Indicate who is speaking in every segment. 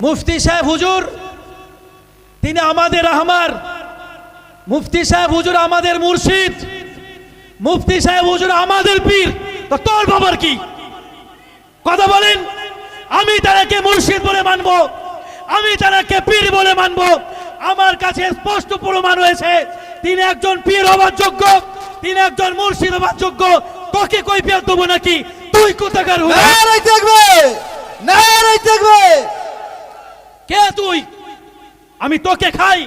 Speaker 1: মুফতি সাহেব হুজুর, তিনি আমাদের আহমার। মুফতি সাহেব হুজুর আমাদের মুর্শিদ। মুফতি সাহেব হুজুর আমাদের পীর। তোর বাবার কি? কথা বলেন। আমি তারাকে মুর্শিদ বলে মানব। আমি তারাকে পীর বলে মানব। আমার কাছে স্পষ্ট প্রমাণ রয়েছে। তিনি একজন পীর হবার যোগ্য। তিনি একজন মুর্শিদ হবার যোগ্য। তোকে কই পেয়ে দেবো নাকি? তুই কোথাকার হুজুর?
Speaker 2: থাকবে। নারাই থাকবে।
Speaker 1: কে তুই? আমি তোকে খাই।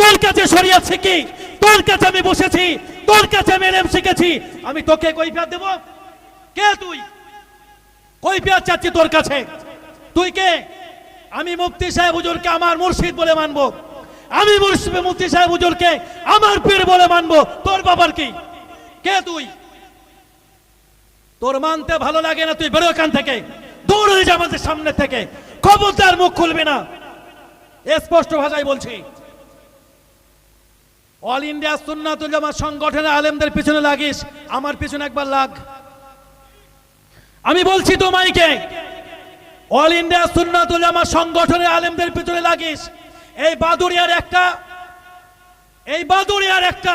Speaker 1: তোর কাছে শরিয়াত শিখি। তোর কাছে আমি বসেছি। তোর কাছে আমি এলেম শিখেছি। আমি তোকে পেয়ার দেব? কে তুই? পেয়ার চাচ্ছি তোর কাছে। তুই কে? আমি মুফতি সাহেব হুজুরকে আমার মুর্শিদ বলে মানবো। আমি মুফতি সাহেব হুজুরকে আমার পীর বলে মানবো। তোর বাবার কি? কে তুই? তোর মানতে ভালো লাগে না, তুই বেরো এখান থেকে। দৌড়ে যা আমাদের সামনে থেকে। খবরদার মুখ খুলবি না। স্পষ্ট ভাষায় বলছি। অল ইন্ডিয়া সুন্নাতুল জামাত সংগঠনের আলেমদের পিছনে লাগিস, আমার পিছনে একবার লাগ। আমি বলছি তো মাইকে অল ইন্ডিয়া সুন্নাতুল জামাত সংগঠনের আলেমদের পিছনে লাগিস। এই বাদুরিয়ার একটা, এই বাদুরিয়ার একটা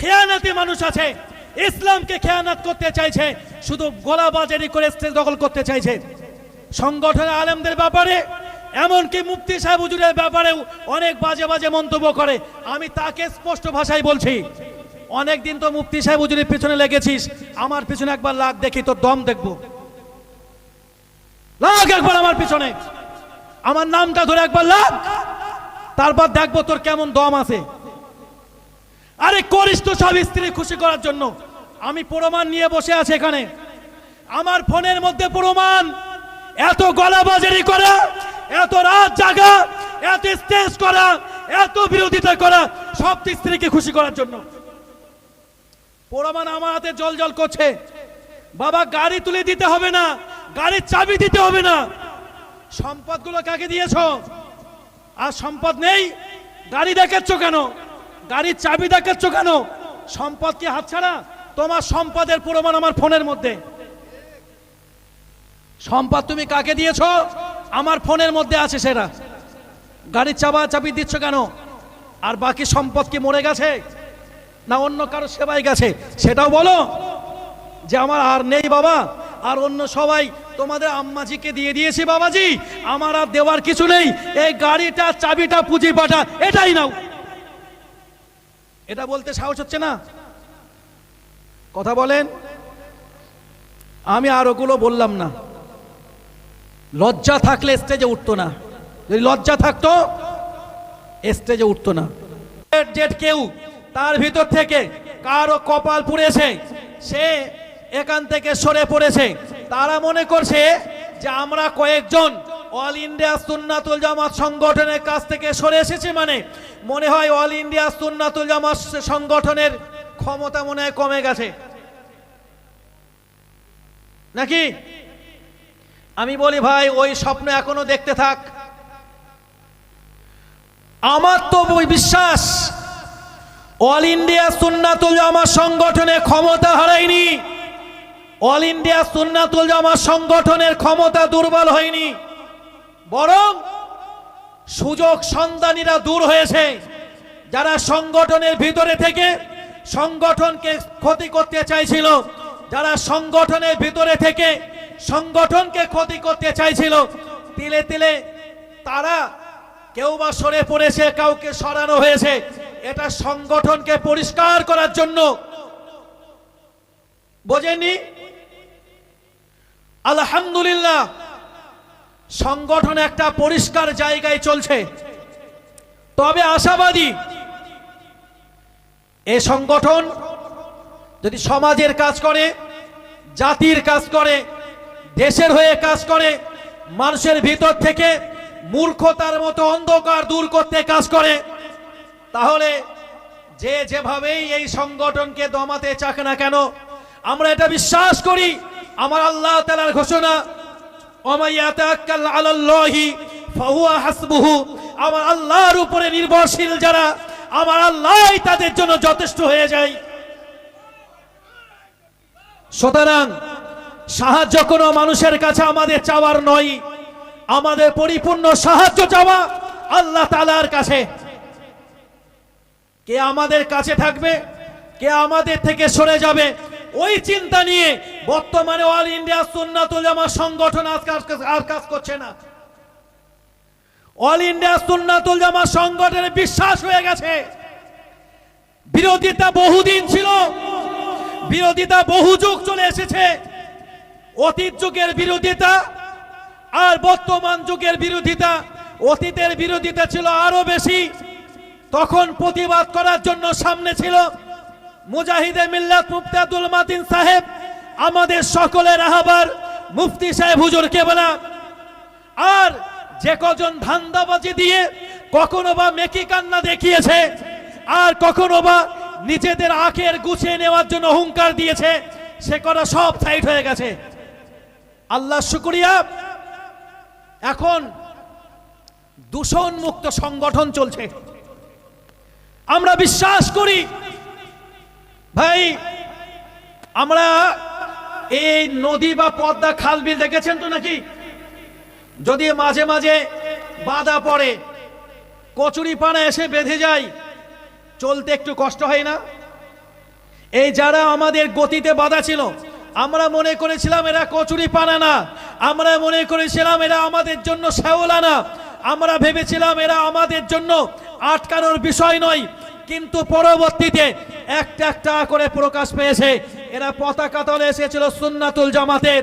Speaker 1: খেয়ানাতি মানুষ আছে, ইসলামকে খেয়ানাত করতে চাইছে, শুধু গোলাবাজারি করে স্টেজ দখল করতে চাইছে। সংগঠনের আলেমদের ব্যাপারে এমনকি মুফতি সাহেব হুজুরের ব্যাপারেও অনেক বাজে বাজে মন্তব্য করে। আমি তাকে স্পষ্ট ভাষায় বলছি অনেক দিন তো মুফতি সাহেব হুজুরের পিছনে লেগেছিস, আমার পিছনে একবার লাগ দেখি, তোর দম দেখব। লাগ একবার আমার পিছনে। আমার নামটা ধরে একবার লাগ। তারপর দেখব তোর কেমন দম আছে। আরে করিস তো সব স্ত্রী খুশি করার জন্য। আমি প্রমাণ নিয়ে বসে আছি এখানে। আমার ফোনের মধ্যে প্রমাণ। এত গলাবাজারি করা। এত রাত জাগা, এত স্টেজ করা, এত বিরোধিতা করা, সব স্ত্রীকে খুশি করার জন্য। প্রমাণ আমার হাতে জল জল করছে। বাবা, গাড়ি তুলে দিতে হবে না, গাড়ির চাবি দিতে হবে না। সম্পদগুলো কাকে দিয়েছ? আর সম্পদ নেই? গাড়ি দেখাচ্ছ কেন? গাড়ির চাবি দেখাচ্ছ কেন? সম্পদ কি হাতছাড়া? তোমার সম্পদের প্রমাণ আমার ফোনের মধ্যে। সম্পদ তুমি কাকে দিয়েছ? আমার ফোনের মধ্যে আছে সেটা। গাড়ির চাবা চাবি দিচ্ছ কেন? আর বাকি সম্পদ কি মরে গেছে? না অন্য কারও সেবায় গেছে? সেটাও বলো। যে আমার আর নেই বাবা, আর অন্য সবাই তোমাদের আম্মাজিকে দিয়ে দিয়েছি বাবাজি, আমার আর দেওয়ার কিছু নেই। এই গাড়িটা, চাবিটা পুঁজি পাটা এটাই নাও। এটা বলতে সাহস হচ্ছে না? কথা বলেন? আমি আর ওগুলো বললাম না। লজ্জা থাকলে স্টেজে উঠতো না। যদি লজ্জা থাকতো, স্টেজে উঠতো না। জেট কেউ তার ভিতর থেকে কারও কপাল পুড়েছে, সে এখান থেকে সরে পড়েছে। তারা মনে করছে যে আমরা কয়েকজন অল ইন্ডিয়া সুন্নাতুল জামাত সংগঠনের কাছ থেকে সরে এসেছে মানে মনে হয় অল ইন্ডিয়া সুন্নাতুল জামাত সংগঠনের ক্ষমতা মনে হয় কমে গেছে। নাকি? আমি বলি, ভাই, ওই স্বপ্ন এখনও দেখতে থাক। আমার তো বিশ্বাস অল ইন্ডিয়া সুন্নাতুল জামা সংগঠনে ক্ষমতা হারায়নি। অল ইন্ডিয়া সুন্নাতুল জামা সংগঠনের ক্ষমতা দুর্বল হয়নি। বরং সুযোগ সন্ধানীরা দূর হয়েছে। যারা সংগঠনের ভিতরে থেকে সংগঠনকে ক্ষতি করতে চাইছিল, যারা সংগঠনের ভিতরে থেকে সংগঠনকে ক্ষতি করতে চাইছিল। তিলে তিলে তারা কেউ বা সরে পড়েছে, কাউকে সরানো হয়েছে। এটা সংগঠনকে পরিষ্কার করার জন্য। বোঝেননি? আলহামদুলিল্লাহ, সংগঠন একটা পরিষ্কার জায়গায় চলছে। তবে আশাবাদী, এ সংগঠন যদি সমাজের কাজ করে, জাতির কাজ করে দেশের হয়ে কাজ করে, মানুষের ভিতর থেকে মূর্খতার মতো অন্ধকার দূর করতে কাজ করে। তাহলে যে যেভাবেই এই সংগঠনকে দমাতে চাক না কেন, আমরা এটা বিশ্বাস করি, আমার আল্লাহ তালার ঘোষণা আমার আল্লাহর উপরে নির্ভরশীল যারা, আমার আল্লাহই তাদের জন্য যথেষ্ট হয়ে যায়। সুতরাং সাহায্য কোনো মানুষের কাছে আমাদের চাওয়ার নয়। আমাদের পরিপূর্ণ সাহায্য চাওয়া আল্লাহ তালার কাছে। কে আমাদের কাছে থাকবে, কে আমাদের থেকে সরে যাবে, ওই চিন্তা নিয়ে বর্তমানে অল ইন্ডিয়া সুন্নাতুল জামা সংগঠন আর কাজ করছে না। অল ইন্ডিয়া সুন্নাতুল জামা সংগঠনের বিশ্বাস হয়ে গেছে। বিরোধিতা বহুদিন ছিল, বিরোধিতা বহু যুগ চলে এসেছে। অতীত যুগের বিরোধিতা আর বর্তমান যুগের বিরোধিতা। অতীতের বিরোধিতা ছিল আরও বেশি। তখন প্রতিবাদ করার জন্য সামনে ছিল মুজাহিদে মিল্লাত মুফতি আব্দুল মাতিন সাহেব, আমাদের সকলের আহ্বার মুফতি সাহেব হুজুর কেবলা। আর যে কজন ধান্দাবাজি দিয়ে কখনো বা মেকি কান্না দেখিয়েছে, আর কখনো বা নিজেদের আখের গুছিয়ে নেওয়ার জন্য হুঙ্কার দিয়েছে, সে করা সব সাইড হয়ে গেছে। আল্লাহ শুক্রিয়া। এখন দূষণ মুক্ত সংগঠন চলছে। আমরা বিশ্বাস করি, ভাই, আমরা এই নদী বা পদ্মা খাল বিল দেখেছেন তো নাকি? যদি মাঝে মাঝে বাধা পড়ে, কচুরি পানা এসে বেঁধে যায়, চলতে একটু কষ্ট হয় না? এই যারা আমাদের গতিতে বাধা ছিল আমরা মনে করেছিলাম এরা কচুরি পানা না আমরা মনে করেছিলাম এরা আমাদের জন্য শ্যাওলা না আমরা ভেবেছিলাম এরা আমাদের জন্য আটকানোর বিষয় নয়। কিন্তু পরবর্তীতে একটা একটা করে প্রকাশ পেয়েছে। এরা পতাকা তলে এসেছিল সুন্নাতুল জামাতের।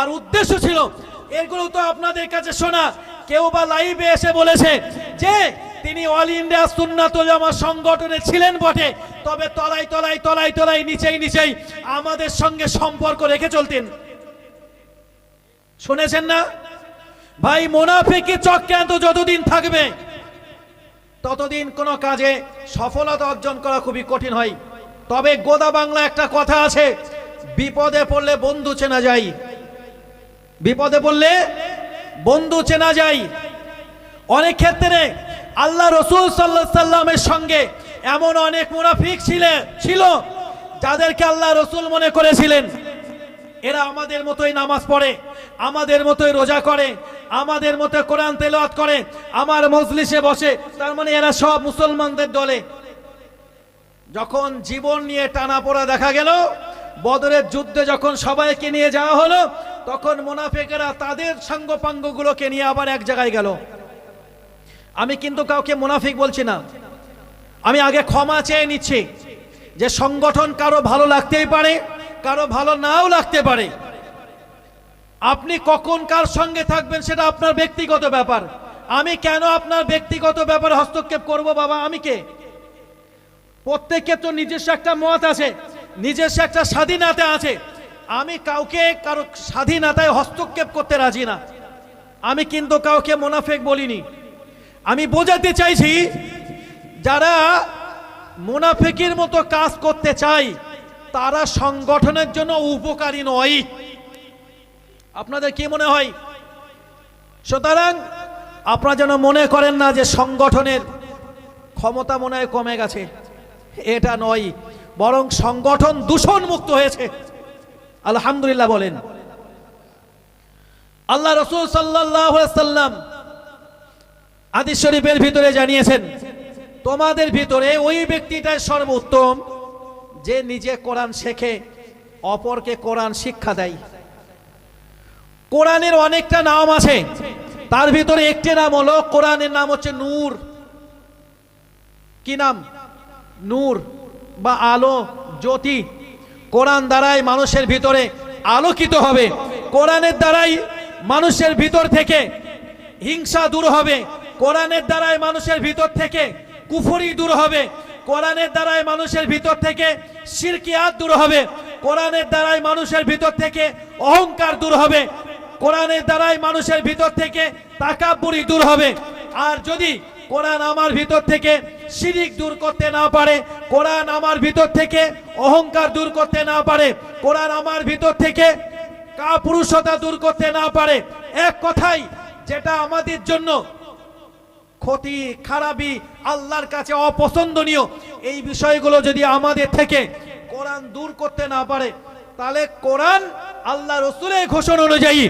Speaker 1: আর উদ্দেশ্য ছিল, এগুলো তো আপনাদের কাছে শোনা। কেউ বা লাইভে এসে বলেছে যে, তিনি অল ইন্ডিয়া সুন্নাতুল জামা সংগঠনে ছিলেন বটে, তবে তলায় তলায় তলায় তলায় নিচেই নিচেই আমাদের সঙ্গে সম্পর্ক রেখে চলতেন। শুনেছেন না? ভাই মোনাফিকি চক্রান্ত যতদিন থাকবে, ততদিন কোনো কাজে সফলতা অর্জন করা খুবই কঠিন হয়। তবে গোদা বাংলা একটা কথা আছে, বিপদে পড়লে বন্ধু চেনা যায়। বিপদে পড়লে বন্ধু চেনা যায়। অনেক ক্ষেত্রে আল্লাহ রসুল সাল্লাহ সাল্লামের সঙ্গে এমন অনেক মুনাফিক ছিলেন ছিল, যাদেরকে আল্লাহ রসুল মনে করেছিলেন। এরা আমাদের মতোই নামাজ পড়ে, আমাদের মতোই রোজা করে, আমাদের মতো কোরআন তেলাওয়াত করে, আমার মজলিসে বসে, তার মানে এরা সব মুসলমানদের দলে। যখন জীবন নিয়ে টানা পড়া দেখা গেল বদরের যুদ্ধে যখন সবাইকে নিয়ে যাওয়া হলো, তখন মোনাফেকেরা তাদের সাঙ্গপাঙ্গগুলোকে নিয়ে আবার এক জায়গায় গেল। আমি কিন্তু কাউকে মুনাফিক বলছি না। আমি আগে ক্ষমা চেয়ে নিচ্ছি যে সংগঠন কারও ভালো লাগতেই পারে, কারও ভালো নাও লাগতে পারে। আপনি কখন কার সঙ্গে থাকবেন সেটা আপনার ব্যক্তিগত ব্যাপার। আমি কেন আপনার ব্যক্তিগত ব্যাপারে হস্তক্ষেপ করব বাবা, আমি কে? প্রত্যেকের তো নিজস্ব একটা মত আছে। নিজস্ব একটা স্বাধীনতা আছে। আমি কাউকে কারও স্বাধীনতায় হস্তক্ষেপ করতে রাজি না। আমি কিন্তু কাউকে মোনাফেক বলিনি। আমি বোঝাতে চাইছি, যারা মুনাফেকের মতো কাজ করতে চায়, তারা সংগঠনের জন্য উপকারী নয়। আপনাদের কি মনে হয়? সুতরাং আপনারা যেন মনে করেন না যে সংগঠনের ক্ষমতা মনে হয় কমে গেছে। এটা নয়। বরং সংগঠন দূষণ মুক্ত হয়েছে। আলহামদুলিল্লাহ বলেন। আল্লাহ রসুল সাল্লাম আদিস শরীফের ভিতরে জানিয়েছেন, তোমাদের ভিতরে ওই ব্যক্তিটাই সর্বোত্তম যে নিজে কোরআন শেখে, অপরকে কোরআন শিক্ষা দেয়। কোরআনের অনেকটা নাম আছে, তার ভিতরে একটি নাম হলো, কোরআনের নাম হচ্ছে নূর। কি নাম? নূর। বা আলো, জ্যোতি, কোরআন দ্বারাই মানুষের ভিতরে আলোকিত হবে। কোরআনের দ্বারাই মানুষের ভিতর থেকে হিংসা দূর হবে। কোরআনের দ্বারাই মানুষের ভিতর থেকে কুফরি দূর হবে। কোরআনের দ্বারাই মানুষের ভিতর থেকে সিরকিয়াত দূর হবে। কোরআনের দ্বারাই মানুষের ভিতর থেকে অহংকার দূর হবে। কোরআনের দ্বারাই মানুষের ভিতর থেকে তাকাব্বুরি দূর হবে। আর যদি কোরআন আমার ভিতর থেকে শিরিক দূর করতে না পারে, কোরআন আমার ভিতর থেকে অহংকার দূর করতে না পারে, কোরআন আমার ভিতর থেকে কাপুরুষতা দূর করতে না পারে। এক কথাই, যেটা আমাদের জন্য ক্ষতি খারাপি আল্লাহর কাছে অপছন্দনীয়, এই বিষয়গুলো যদি আমাদের থেকে কোরআন দূর করতে না পারে, তাহলে কোরআন আল্লাহ রসুলের ঘোষণা অনুযায়ী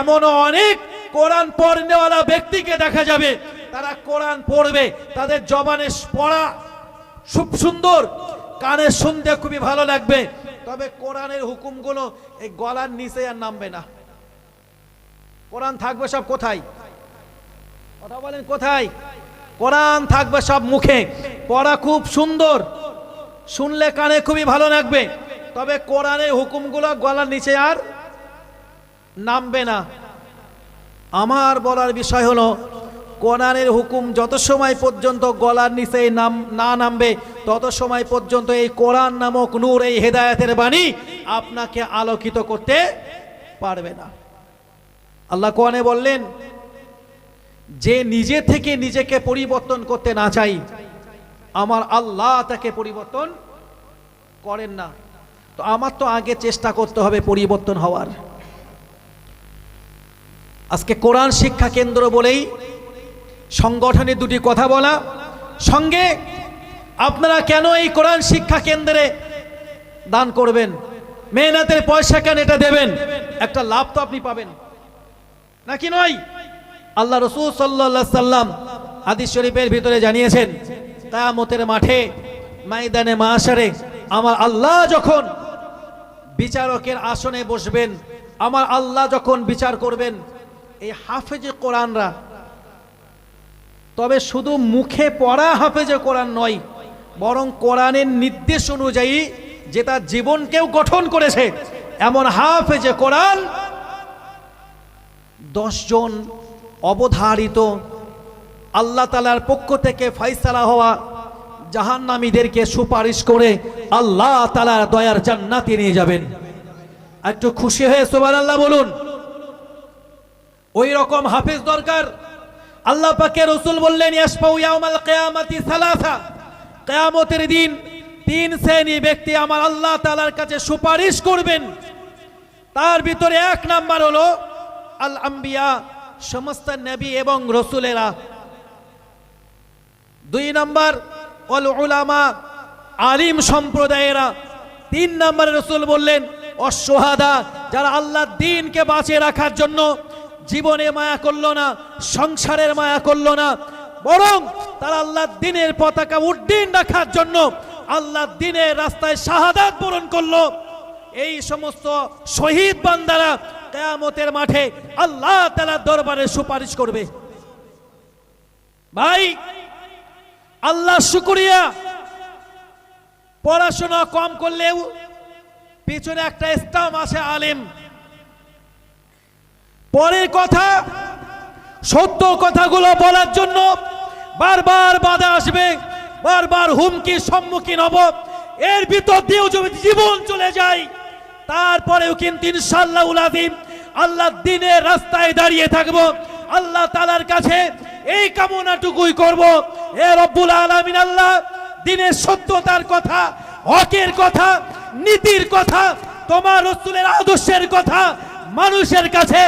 Speaker 1: এমন অনেক কোরআন পড়নেওয়ালা ব্যক্তিকে দেখা যাবে তারা কোরআন পড়বে, তাদের জবানে পড়া খুব সুন্দর, কানে শুনতে খুবই ভালো লাগবে। তবে কোরআনের হুকুমগুলো এই গলার নিচে আর নামবে না। কোরআন থাকবে সব কোথায়? কথা বলেন কোথায়? কোরআন থাকবে সব মুখে। পড়া খুব সুন্দর। শুনলে কানে খুবই ভালো লাগবে। তবে কোরআনের হুকুমগুলো গলার নিচে আর নামবে না। আমার বলার বিষয় হলো কোরআনের হুকুম যত সময় পর্যন্ত গলার নিচে নাম, না নামবে, তত সময় পর্যন্ত এই কোরআন নামক নূর, এই হেদায়তের বাণী আপনাকে আলোকিত করতে পারবে না। আল্লাহ কোরআনে বললেন, যে নিজে থেকে নিজেকে পরিবর্তন করতে না চাই, আমার আল্লাহ তাকে পরিবর্তন করেন না। তো আমার তো আগে চেষ্টা করতে হবে পরিবর্তন হওয়ার। আজকে কোরআন শিক্ষা কেন্দ্র বলেই সংগঠনে দুটি কথা বলা। সঙ্গে আপনারা কেন এই কোরআন শিক্ষা কেন্দ্রে দান করবেন? মেহনতের পয়সা কেন এটা দেবেন? একটা লাভ তো আপনি পাবেন। নাকি নয়? আল্লাহ রসুল সাল্লা সাল্লাম হাদিস শরীফের ভিতরে জানিয়েছেন, কায়ামতের মাঠে, ময়দানে মাসারে আমার আল্লাহ যখন বিচারকের আসনে বসবেন, আমার আল্লাহ যখন বিচার করবেন, এই হাফেজে কোরআনরা তবে শুধু মুখে পড়া হাফেজে কোরআন নয়, বরং কোরআনের নির্দেশ অনুযায়ী যে তার জীবনকেও গঠন করেছে, এমন হাফেজে কোরআন দশজন অবধারিত আল্লাহ তালার পক্ষ থেকে ফয়সালা হওয়া জাহান্নামীদেরকে সুপারিশ করে আল্লাহ তালার দয়ার জান্নাতে নিয়ে যাবেন। একটু খুশি হয়ে সোবান আল্লাহ বলুন, ওই রকম হাফেজ দরকার? আল্লাহ পাকে রসুল বললেন কিয়ামতের দিন তিন শ্রেণি ব্যক্তি আমার আল্লাহ তাআলার কাছে সুপারিশ করবেন। তার ভিতরে এক নাম্বার হলো আল আম্বিয়া, সমস্ত নবী এবং রসুলেরা। দুই নাম্বার অল উলামা, আলিম সম্প্রদায়েরা। তিন নম্বরে রসুল বললেন অসহাদা যারা আল্লাহ দিনকে বাঁচিয়ে রাখার জন্য জীবনে মায়া করল না, সংসারের মায়া করল না, বরং তারা আল্লাহ দিনের পতাকা উড্ডীন রাখার জন্য আল্লাহ দিনের রাস্তায় শাহাদাত পূরণ করল। এই সমস্ত শহীদ বান্দারা কেয়ামতের মাঠে আল্লাহ তালা দরবারে সুপারিশ করবে। ভাই, আল্লাহ শুকুরিয়া। পড়াশোনা কম করলেও পিছনে একটা ইসলাম আছে আলেম। পরের কথা, সত্য কথাগুলো বলার জন্য বারবার বাধা আসবে, বারবার হুমকির সম্মুখীন হব। এর ভিতর দিয়েও যদি জীবন চলে যায়, তারপরেও কিন্তু ইনশাল্লাহ উলাদিন আল্লাহ দিনের রাস্তায় দাঁড়িয়ে থাকব। আল্লাহ তালার কাছে এই কামনাটুকুই করব। এ রব্বুল আলামিন আল্লাহ, দিনের সত্যতার কথা, হকের কথা, নীতির কথা, তোমার রসুলের আদর্শের কথা, মানুষের কাছে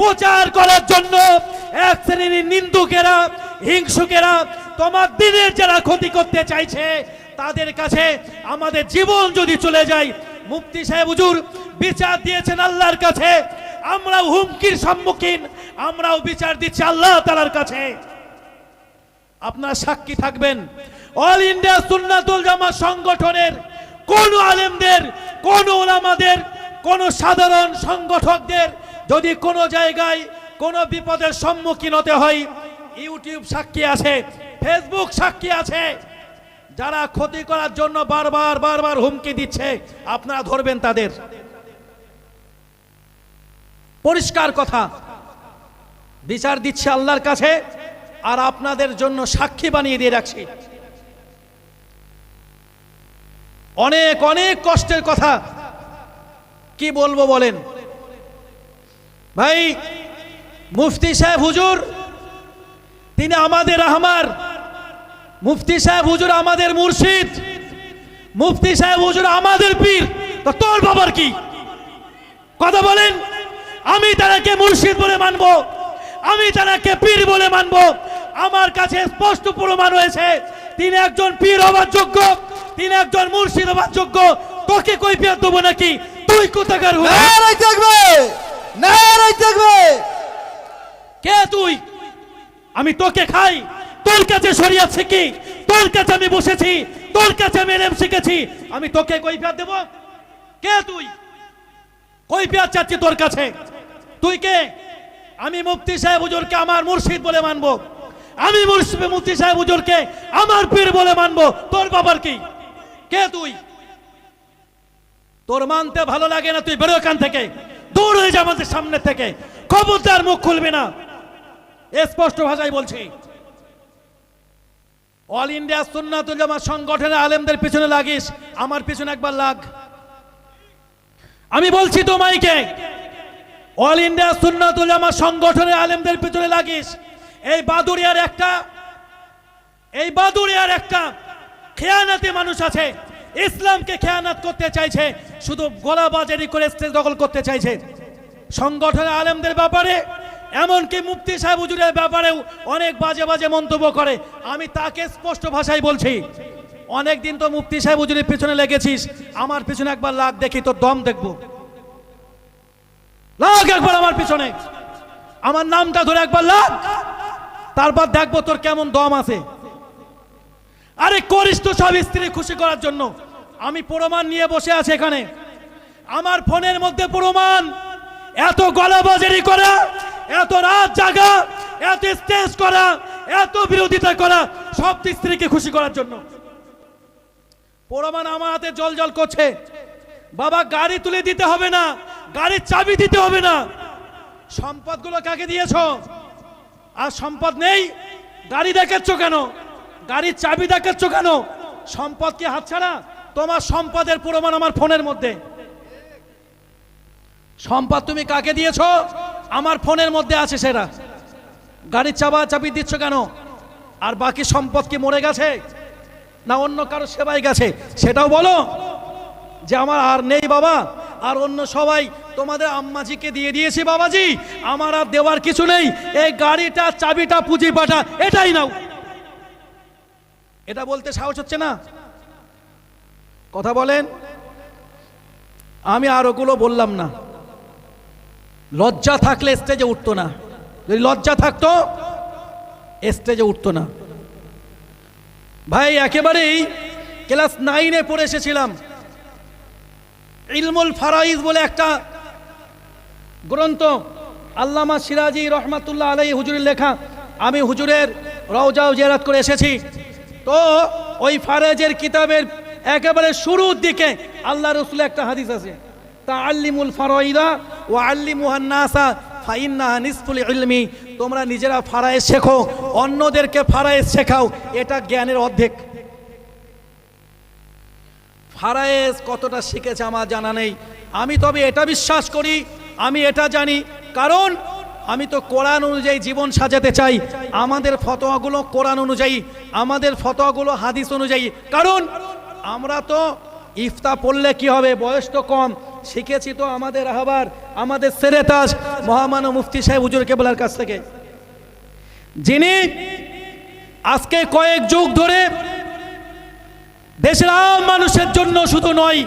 Speaker 1: প্রচার করার জন্য এক শ্রেণির নিন্দুকেরা, হিংসুকেরা তোমার দিনের যারা ক্ষতি করতে চাইছে, তাদের কাছে আমাদের জীবন যদি চলে যায়, মুফতি সাহেব হুজুর বিচার দিয়েছেন আল্লাহর কাছে, আমরাও হুমকির সম্মুখীন, আমরাও বিচার দিচ্ছি আল্লাহ তালার কাছে। আপনার সাক্ষী থাকবেন। অল ইন্ডিয়া সুন্নাতুল জামাত সংগঠনের কোন আলেমদের, কোন ওলামাদের, কোন সাধারণ সংগঠকদের যদি কোনো জায়গায় কোনো বিপদের সম্মুখীন হতে হয়, ইউটিউব সাক্ষী আছে, ফেসবুক সাক্ষী আছে, যারা ক্ষতি করার জন্য বারবার বারবার হুমকি দিচ্ছে, আপনারা ধরবেন তাদের। পরিষ্কার কথা। বিচার দিচ্ছে আল্লাহর কাছে, আর আপনাদের জন্য সাক্ষী বানিয়ে দিয়ে রাখছি। অনেক অনেক কষ্টের কথা। কি বলব বলেন? ভাই, মুফতি সাহেব, হুজুর, তিনি আমাদের আহমার। মুফতি সাহেব, হুজুর আমাদের মুর্শিদ। মুফতি সাহেব, হুজুর আমাদের পীর। তো তোর বাবার কি? কথা বলেন। আমি তারাকে মুর্শিদ বলে মানব। আমি তারাকে পীর বলে মানব। আমার কাছে স্পষ্ট প্রমাণ রয়েছে। তিনি একজন পীর হবার যোগ্য। তিনি একজন মুর্শিদ হবার যোগ্য। তোকে কই পেয়ে দেবো নাকি? তুই কোথাকার হুজুর? কে তুই? আমি তোকে খাই। তোর কাছে শরিয়াত শিখি। তোর কাছে আমি বসেছি। তোর কাছে আমি এলেম শিখেছি। আমি তোকে কৈফিয়ত দেব? কে তুই? কৈফিয়ত চাচ্ছি তোর কাছে। তুই কে? আমি মুফতি সাহেব হুজুরকে আমার মুর্শিদ বলে মানবো। আমি মুফতি সাহেব হুজুরকে আমার পীর বলে মানবো। তোর বাবার কি? কে তুই? তোর মানতে ভালো লাগে না, তুই বেরো এখান থেকে। দূর হয়ে যা আমাদের সামনে থেকে। খবরদার মুখ খুলবে না। স্পষ্ট ভাষায় বলছি। অল ইন্ডিয়া সুন্নাতুল জামাত সংগঠনের আলেমদের পিছনে লাগিস। আমার পিছনে একবার লাগ। আমি বলছি তোমাইকে অল ইন্ডিয়া সুন্নাতুল জামাত সংগঠনের আলেমদের পিছনে লাগিস। এই বাদুরিয়ার একটা, এই বাদুরিয়ার একটা খেয়ানাতি মানুষ আছে। ইসলামকে খেয়ানাত করতে চাইছে, শুধু গোলাবাজারি করে স্টেজ দখল করতে চাইছে। সংগঠনের আলেমদের ব্যাপারে, এমনকি মুফতি সাহেব হুজুরের ব্যাপারেও অনেক বাজে বাজে মন্তব্য করে। আমি তাকে স্পষ্ট ভাষায় বলছি, অনেক দিন তো মুফতি সাহেব হুজুরের পিছনে লেগেছিস, আমার পিছনে একবার লাগ দেখি, তোর দম দেখব। লাগ একবার আমার পিছনে। আমার নামটা ধরে একবার লাগ। তারপর দেখব তোর কেমন দম আছে। আরে করিস তো সব স্ত্রী খুশি করার জন্য। আমি প্রমাণ নিয়ে বসে আছি এখানে। আমার ফোনের মধ্যে প্রমাণ। এত গলাবাজারি করা, এত রাত জাগা, এত স্টেজ করা, এত বিরোধিতা করা, সব স্ত্রীকে খুশি করার জন্য। প্রমাণ আমার হাতে জল জল করছে। বাবা, গাড়ি তুলে দিতে হবে না, গাড়ির চাবি দিতে হবে না। সম্পদগুলো কাকে দিয়েছ? আর সম্পদ নেই? গাড়ি দেখাচ্ছ কেন? গাড়ির চাবি দেখাচ্ছ কেন? সম্পদ কি হাতছাড়া? তোমার সম্পদের প্রমাণ আমার ফোনের মধ্যে। সম্পদ তুমি কাকে দিয়েছ? আমার ফোনের মধ্যে আছে সেটা। গাড়ির চাবা চাবি দিচ্ছ কেন? আর বাকি সম্পদ কি মরে গেছে? না অন্য কারও সেবায় গেছে? সেটাও বলো। যে আমার আর নেই বাবা, আর অন্য সবাই তোমাদের আম্মাজিকে দিয়ে দিয়েছি বাবাজি, আমার আর দেওয়ার কিছু নেই। এই গাড়িটা, চাবিটা পুঁজি পাঠা এটাই নাও। এটা বলতে সাহস হচ্ছে না? কথা বলেন? আমি আর ওগুলো বললাম না। লজ্জা থাকলে স্টেজে উঠতো না। যদি লজ্জা থাকতো স্টেজে উঠতো না। ভাই, একেবারেই ক্লাস নাইনে পড়ে এসেছিলাম। ইলমুল ফারাইজ বলে একটা গ্রন্থ, আল্লামা সিরাজি রহমাতুল্লাহ আলাই হুজুরের লেখা। আমি হুজুরের রওজাও জেরাত করে এসেছি। তো ওই ফারাজের কিতাবের একেবারে শুরুর দিকে আল্লাহ রসুল একটা হাদিস আছে। তা আল্লিমুল ফারাইদা ও আল্লিমুহান্নাসা ফাইন্না নিসফুল ইলমি। তোমরা নিজেরা ফারায়েজ শেখো, অন্যদেরকে ফারায়েজ শেখাও, এটা জ্ঞানের অর্ধেক। ফারায়েজ কতটা শিখেছে আমার জানা নেই। আমি তবে এটা বিশ্বাস করি, আমি এটা জানি, কারণ আমি তো কোরআন অনুযায়ী জীবন সাজাতে চাই, আমাদের ফতোয়াগুলো কোরআন অনুযায়ী, আমাদের ফতোয়াগুলো হাদিস অনুযায়ী। কারণ আমরা তো ইফতা পড়লে কি হবে? বয়স তো কম। শিখেছি তো আমাদের আহবার, আমাদের সেরেতাজ। মহামানব মুফতি সাহেব হুজুর কেবলার কাছ থেকে। যিনি আজকে কয়েক যুগ ধরে দেশের আম মানুষের জন্য শুধু নয়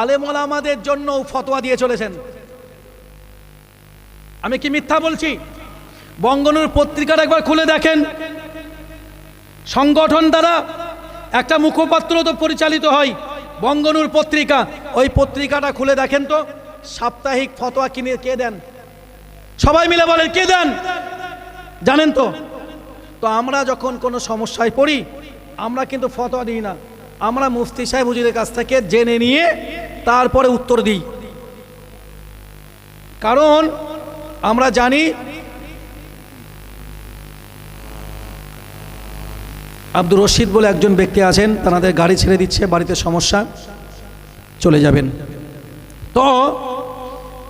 Speaker 1: আলেমল আমাদের জন্য ফতোয়া দিয়ে চলেছেন। আমি কি মিথ্যা বলছি? বঙ্গনুর পত্রিকাটা একবার খুলে দেখেন। সংগঠন দ্বারা একটা মুখপাত্র তো পরিচালিত হয় বঙ্গনুর পত্রিকা। ওই পত্রিকাটা খুলে দেখেন তো, সাপ্তাহিক ফতোয়া কিনে কে দেন? সবাই মিলে বলেন, কে দেন? জানেন তো? তো আমরা যখন কোনো সমস্যায় পড়ি, আমরা কিন্তু ফতোয়া দিই না। আমরা মুফতি সাহেব হুজুরের কাছ থেকে জেনে নিয়ে তারপরে উত্তর দিই। কারণ আমরা জানি আব্দুর রশিদ বলে একজন ব্যক্তি আছেন তাদের গাড়ি ছেড়ে দিচ্ছে, বাড়িতে সমস্যা, চলে যাবেন। তো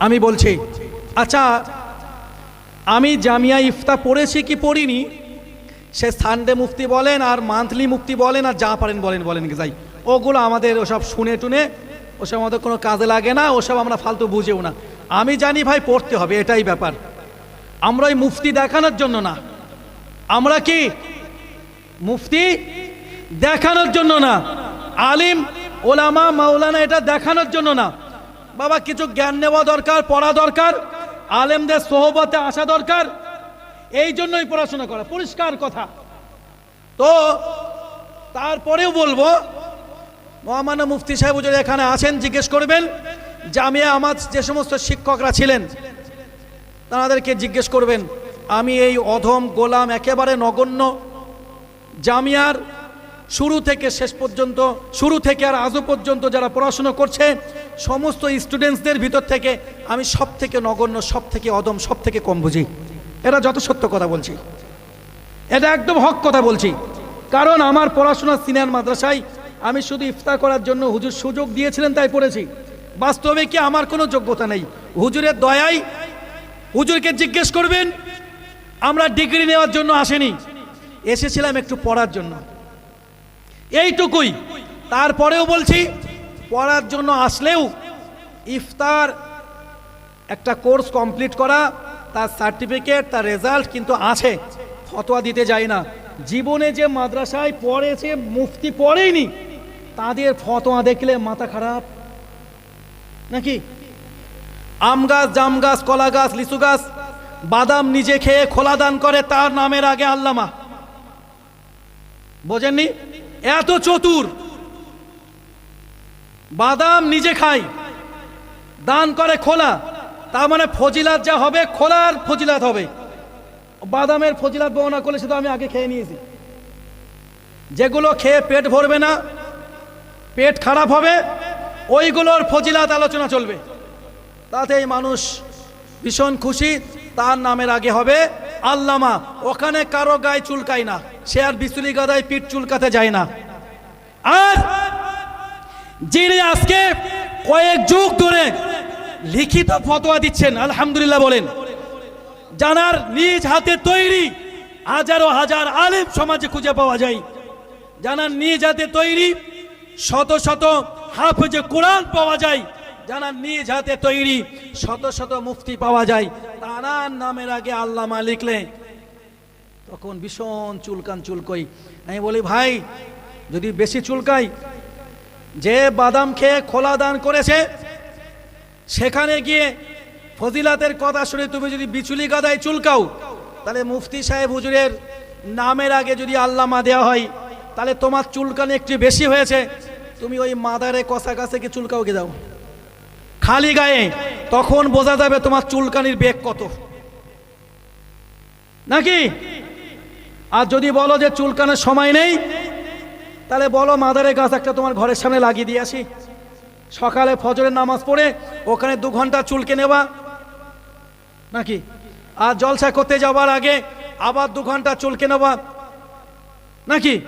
Speaker 1: আমি বলছি আচ্ছা আমি জামিয়া ইফতা পড়েছি কি পড়িনি? সে সানডে মুক্তি বলেন আর মান্থলি মুক্তি বলেন আর যা পারেন বলেন বলেন যাই। ওগুলো আমাদের ওসব শুনে টুনে ওসব আমাদের কোনো কাজে লাগে না, ওসব আমরা ফালতু বুঝেও না। আমি জানি ভাই পড়তে হবে, এটাই ব্যাপার। আমরা ওই মুফতি দেখানোর জন্য না। আমরা কি মুফতি দেখানোর জন্য না। আলিম, ওলামা, মাওলানা, এটা দেখানোর জন্য না। বাবা, কিছু জ্ঞান নেওয়া দরকার, পড়া দরকার, আলেমদের সোহবতে আসা দরকার। এই জন্যই পড়াশোনা করা, পরিষ্কার কথা। তো, তারপরেও বলব, মহামান্য মুফতি সাহেব যদি এখানে আছেন জিজ্ঞেস করবেন, জামিয়া আমার যে সমস্ত শিক্ষকরা ছিলেন, তাদেরকে জিজ্ঞেস করবেন, আমি এই অধম গোলাম একেবারে নগণ্য জামিয়ার শুরু থেকে শেষ পর্যন্ত, শুরু থেকে আর আজও পর্যন্ত যারা পড়াশুনো করছে, সমস্ত স্টুডেন্টসদের ভিতর থেকে আমি সব থেকে নগণ্য সব থেকে অদম সব থেকে কম বুঝি। এটা যত সত্য কথা বলছি। এটা একদম হক কথা বলছি। কারণ আমার পড়াশোনা সিনিয়র মাদ্রাসায় আমি শুধু ইফতার করার জন্য হুজুর সুযোগ দিয়েছিলেন, তাই পড়েছি। বাস্তবে কি আমার কোনো যোগ্যতা নেই? হুজুরের দয়াই হুজুরকে জিজ্ঞেস করবেন, আমরা ডিগ্রি নেওয়ার জন্য আসেনি। এসেছিলাম একটু পড়ার জন্য। এইটুকুই। তারপরেও বলছি, পড়ার জন্য আসলেও ইফতার একটা কোর্স কমপ্লিট করা, তার সার্টিফিকেট, তার রেজাল্ট কিন্তু আছে, ফতোয়া দিতে যাই না। জীবনে যে মাদ্রাসায় পড়েছে, মুফতি পড়েইনি, তাদের ফতোয়া দেখলে মাথা খারাপ। নাকি? আম গাছ, জাম গাছ, কলা গাছ, লিচু গাছ, বাদাম নিজে খেয়ে খোলা দান করে, তার নামের আগে আল্লামা। বোঝেননি? এত চতুর। বাদাম নিজে খাই। দান করে খোলা। তার মানে ফজিলাত যা হবে, খোলার ফজিলাত হবে। বাদামের ফজিলাত বর্ণনা করলে সেটা আমি আগে খেয়ে নিয়েছি। যেগুলো খেয়ে পেট ভরবে না, পেট খারাপ হবে, ওইগুলোর ফজিলাত আলোচনা চলবে। তাতে মানুষ ভীষণ খুশি, তার নামের আগে হবে। আল্লামা, ওখানে কারও গায়ে চুলকায় না। সে আর বিচুলি গাদায় পিঠ চুলকাতে যায় না। আর যিনি আজকে কয়েক যুগ ধরে লিখিত ফতোয়া দিচ্ছেন, আলহামদুলিল্লাহ বলেন, জানার নিজ হাতে তৈরি হাজারো হাজার আলেম সমাজে খুঁজে পাওয়া যায়। জানার নিজ হাতে তৈরি শত শত হাফেজে কোরআন পাওয়া যায়। জানার নিজ হাতে তৈরি শত শত মুফতি পাওয়া যায়। তারার নামের আগে আল্লামা লিখলে তখন ভীষণ চুলকান চুলকই। আমি বলি, ভাই, যদি বেশি চুলকাই, যে বাদাম খেয়ে খোলা দান করেছে, সেখানে গিয়ে ফজিলাতের কথা শুনে তুমি যদি বিচুলি গাদায় চুলকাও, তাহলে মুফতি সাহেব হুজুরের নামের আগে যদি আল্লামা দেওয়া হয়, তাহলে তোমার চুলকানি একটু বেশি হয়েছে। তুমি ওই মাদারে কষা কাছে কি চুলকাও গে দাও। খালি গায়ে, তখন বোঝা যাবে তোমার চুলকানির বেগ কত। নাকি? আর যদি বলো যে চুলকানোর সময় নেই, তাহলে বলো মাদারের গাছ একটা তোমার ঘরের সামনে লাগিয়ে দিয়ে আসি। সকালে ফজরের নামাজ পড়ে ওখানে দু ঘণ্টা চুলকে নেওয়া। নাকি? আর জলসা করতে যাওয়ার আগে আবার দু ঘণ্টা চুলকে নেওয়া। নাকি?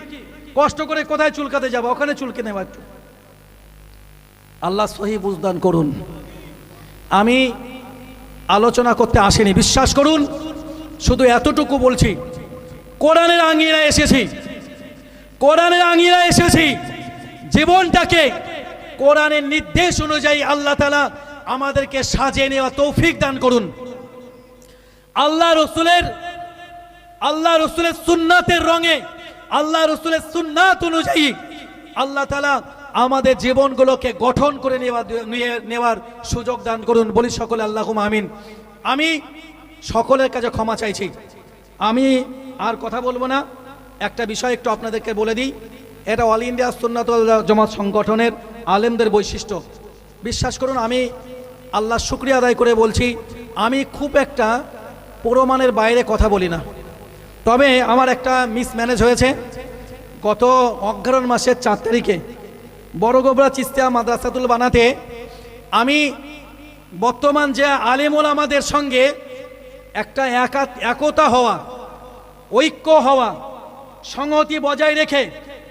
Speaker 1: কষ্ট করে কোথায় চুলকাতে যাব? ওখানে চুলকে নেওয়া একটু। আল্লাহ সহি বুঝদান করুন। আমি আলোচনা করতে আসিনি, বিশ্বাস করুন। শুধু এতটুকু বলছি, কোরআনের আঙ্গিরা এসেছি। কোরআনের আঙ্গিরা এসেছি, জীবনটাকে কোরআনের নির্দেশ অনুযায়ী আল্লাহ তালা আমাদেরকে সাজিয়ে নেওয়া তৌফিক দান করুন। আল্লাহ রসুলের আল্লাহ রসুলের সুন্নাতের রঙে, আল্লাহ রসুলের সুন্নাত অনুযায়ী আল্লাহ তালা আমাদের জীবনগুলোকে গঠন করে নেওয়া নিয়ে- নেওয়ার সুযোগ দান করুন। বলি সকলে আল্লাহ আমিন। আমি সকলের কাছে ক্ষমা চাইছি। আমি আর কথা বলব না। একটা বিষয় একটু আপনাদেরকে বলে দিই। এটা অল ইন্ডিয়া সুন্নাতুল জমাত সংগঠনের আলেমদের বৈশিষ্ট্য। বিশ্বাস করুন, আমি আল্লাহ শুক্রিয়া আদায় করে বলছি, আমি খুব একটা প্রমাণের বাইরে কথা বলি না। তবে আমার একটা মিসম্যানেজ হয়েছে। গত অগ্রহণ মাসের চার তারিখে বড়গোবরা চিস্তিয়া মাদ্রাসাতুল বানাতে আমি বর্তমান যে আলেমুল আমাদের সঙ্গে একটা একা একতা হওয়া, ঐক্য হওয়া, সংহতি বজায় রেখে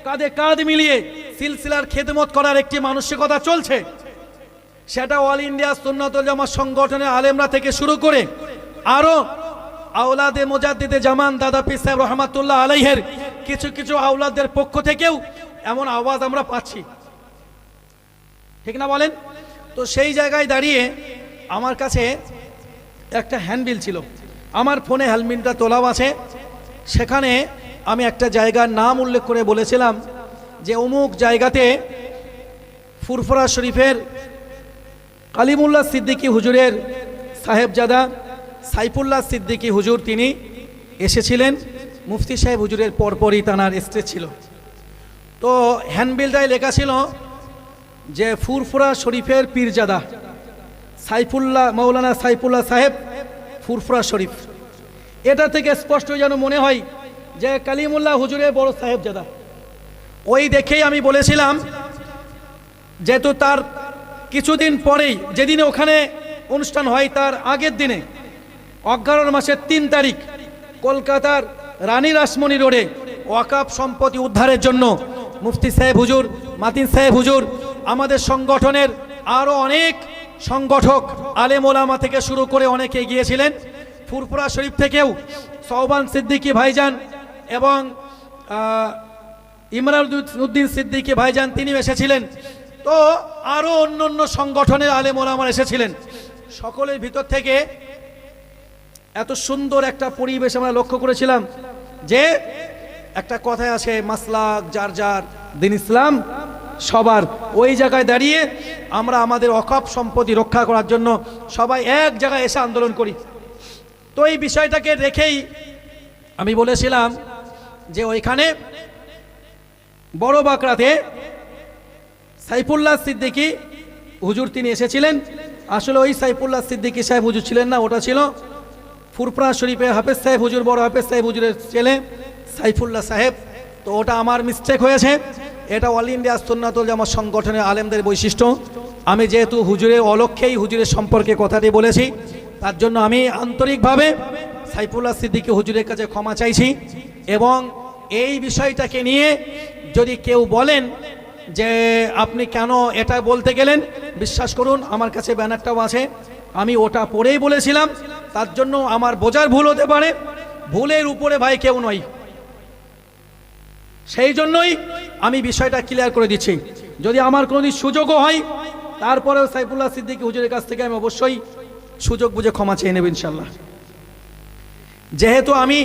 Speaker 1: কাঁধে কাঁধ মিলিয়ে সিলসিলার খেদমত করার একটি মানসিকতা চলছে, সেটা অল ইন্ডিয়া সুন্নাতুল জামাত সংগঠনের আলেমরা থেকে শুরু করে আরও আওলাদে মোজাদ্দিদে জামান দাদা পীর সাহেব রহমাতুল্লাহ আলাইহের কিছু কিছু আওলাদের পক্ষ থেকেও এমন আওয়াজ আমরা পাচ্ছি। ঠিক না বলেন? তো সেই জায়গায় দাঁড়িয়ে আমার কাছে একটা হ্যান্ডবিল ছিল। আমার ফোনে হ্যান্ডবিলটা তোলাও আছে। সেখানে আমি একটা জায়গার নাম উল্লেখ করে বলেছিলাম যে অমুক জায়গাতে ফুরফুরা শরীফের কালিমুল্লাহ সিদ্দিকী হুজুরের সাহেবজাদা সাইফুল্লাহ সিদ্দিকী হুজুর তিনি এসেছিলেন। মুফতি সাহেব হুজুরের পরপরই তানার স্টেজ ছিল। তো হ্যান্ডবিলটায় লেখা ছিল যে ফুরফুরা শরীফের পীরজাদা সাইফুল্লাহ মৌলানা সাইফুল্লাহ সাহেব, ফুরফুরা শরীফ। এটা থেকে স্পষ্ট যেন মনে হয় যে কালিমুল্লাহ হুজুরের বড় সাহেবজাদা। ওই দেখেই আমি বলেছিলাম যেহেতু তার কিছুদিন পরেই, যেদিন ওখানে অনুষ্ঠান হয় তার আগের দিনে অজ্ঞারণ মাসের তিন তারিখ, কলকাতার রানী রাসমণি রোডে ওয়াকাপ সম্পত্তি উদ্ধারের জন্য মুফতি সাহেব হুজুর, মাতিন সাহেব হুজুর আমাদের সংগঠনের আরও অনেক সংগঠক আলেম ওলামা থেকে শুরু করে অনেকে গিয়েছিলেন ফুরফুরা শরীফ থেকেও সৌবান সিদ্দিকী ভাইজান এবং ইমরান উদ্দিন সিদ্দিকী ভাইজান তিনি এসেছিলেন। তো আরও অন্য অন্য সংগঠনের আলেম ওলামার এসেছিলেন। সকলের ভিতর থেকে এত সুন্দর একটা পরিবেশ আমরা লক্ষ্য করেছিলাম যে একটা কথায় আছে, মাসলাক, যার যার, দিন ইসলাম। সবার ওই জায়গায় দাঁড়িয়ে আমরা আমাদের অকাপ সম্পত্তি রক্ষা করার জন্য সবাই এক জায়গায় এসে আন্দোলন করি। তো এই বিষয়টাকে রেখেই আমি বলেছিলাম যে ওইখানে বড় বাঁকড়াতে সাইফুল্লাহ সিদ্দিকী হুজুর তিনি এসেছিলেন। আসলে ওই সাইফুল্লাহ সিদ্দিকী সাহেব হুজুর ছিলেন না, ওটা ছিল ফুরফুরা শরীফে হাফেজ সাহেব হুজুর, বড় হাফেজ সাহেব হুজুরের ছেলে সাইফুল্লাহ সাহেব। তো ওটা আমার মিস্টেক হয়েছে। এটা অল ইন্ডিয়া সুন্নাতুল জামাত সংগঠনের আলেমদের বৈশিষ্ট্য। আমি যেহেতু হুজুরের অলক্ষেই হুজুরের সম্পর্কে কথাটি বলেছি, তার জন্য আমি আন্তরিকভাবে সাইফুল্লাহ সিদ্দিকী হুজুরের কাছে ক্ষমা চাইছি এবং এই বিষয়টাকে নিয়ে যদি কেউ বলেন যে আপনি কেন এটা বলতে গেলেন, বিশ্বাস করুন, আমার কাছে ব্যানারটাও আছে। আমি ওটা পড়েই বলেছিলাম, তার জন্য আমার বোঝার ভুল হতে পারে। ভুলের উপরে ভাই কেউ নয়। সেই জন্যই আমি বিষয়টা ক্লিয়ার করে দিচ্ছি। যদি আমার কোনোদিন সুযোগও হয়, তারপরেও সাইফুল্লাহ সিদ্দিকী হুজুরের কাছ থেকে আমি অবশ্যই সুযোগ বুঝে ক্ষমা চেয়ে নেব ইনশাল্লাহ যেহেতু আমি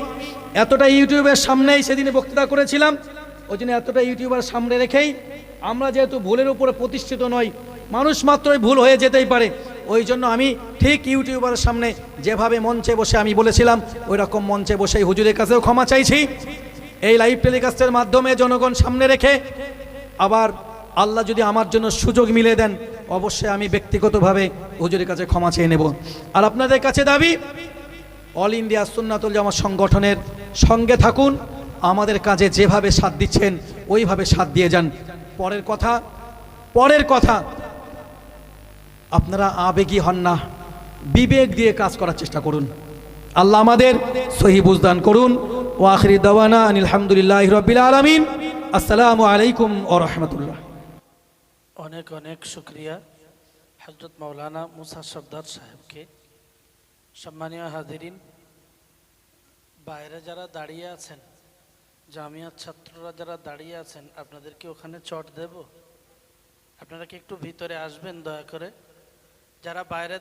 Speaker 1: এতটা ইউটিউবের সামনেই সেদিনে বক্তৃতা করেছিলাম ওই জন্য এতটা ইউটিউবার সামনে রেখেই আমরা যেহেতু ভুলের উপরে প্রতিষ্ঠিত নই, মানুষ মাত্রই ভুল হয়ে যেতেই পারে ওই জন্য আমি ঠিক ইউটিউবারের সামনে যেভাবে মঞ্চে বসে আমি বলেছিলাম ওই রকম মঞ্চে বসে হুজুরের কাছেও ক্ষমা চাইছি। এই লাইভ টেলিকাস্টের মাধ্যমে জনগণ সামনে রেখে আবার আল্লাহ যদি আমার জন্য সুযোগ মিলে দেন, অবশ্যই আমি ব্যক্তিগতভাবে হুজুরের কাছে ক্ষমা চেয়ে নেব। আর আপনাদের কাছে দাবি অল ইন্ডিয়া সুন্নাতুল জামাত সংগঠনের সঙ্গে থাকুন, আমাদের কাজে যেভাবে সাথ দিচ্ছেন, ওইভাবে সাথ দিয়ে যান। পরের কথা পরের কথা, আপনারা আবেগী হন না, বিবেক দিয়ে কাজ করার চেষ্টা করুন। আল্লাহ আমাদের সহি বুঝদান করুন। ও আখরি দাওয়ানা আনিল হামদুলিল্লাহ রবিল আলমিন। আসসালামু আলাইকুম ও রহমতুল্লাহ।
Speaker 3: অনেক অনেক শুক্রিয়া হজরত মৌলানা মুসা সর্দার সাহেবকে। সম্মানীয় হাজিরিন, বাইরে যারা দাঁড়িয়ে আছেন, জামিয়াত ছাত্ররা যারা দাঁড়িয়ে আছেন, আপনাদেরকে ওখানে চট দেব? আপনারা কি একটু ভিতরে আসবেন দয়া করে? যারা বাইরে